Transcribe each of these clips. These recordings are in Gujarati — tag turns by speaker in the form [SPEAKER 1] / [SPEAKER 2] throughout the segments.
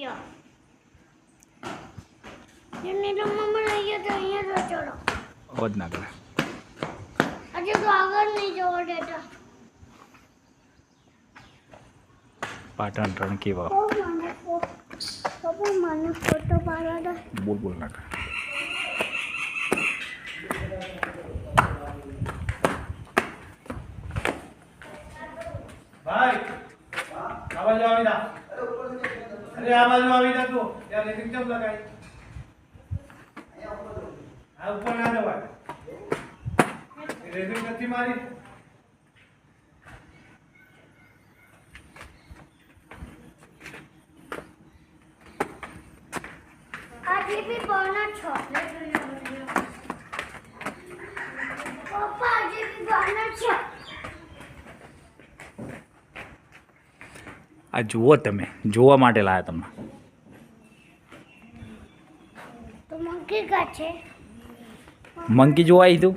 [SPEAKER 1] किया। जने तो मम्मा नहीं तो यहाँ तो छोड़ो।
[SPEAKER 2] और ना कर
[SPEAKER 1] अच्छा तो अगर नहीं जोड़ देता
[SPEAKER 2] पाटन रण की
[SPEAKER 1] वाह पापा माने फ़ोटो पाला था। बोल बोल
[SPEAKER 2] ना। कर भाई आवाज़
[SPEAKER 3] आओ मेरा अरे ऊपर से અરે આ બાજુ આવી જતો. ત્યાં રેલિંગ કેમ લગાઈ આ ઉપર ના જવાય. રેલિંગ નથી મારી.
[SPEAKER 1] આ ટીપી પર ના છો.
[SPEAKER 2] આ જુઓ તમે જોવા માટે લાયા તમને.
[SPEAKER 1] મંકી
[SPEAKER 2] જોવા આવી તું?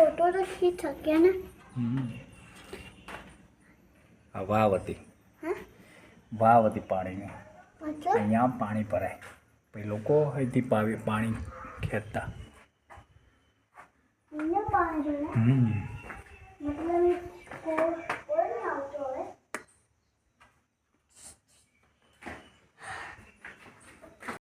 [SPEAKER 1] ફોટો તો ખીચ શકીએ ને?
[SPEAKER 2] આ વાવ હતી વાવ હતી પાણીની અહીંયા પાણી ભરાય. પછી લોકો અહીંથી પાવી પાણી ખેંચતા. હમ.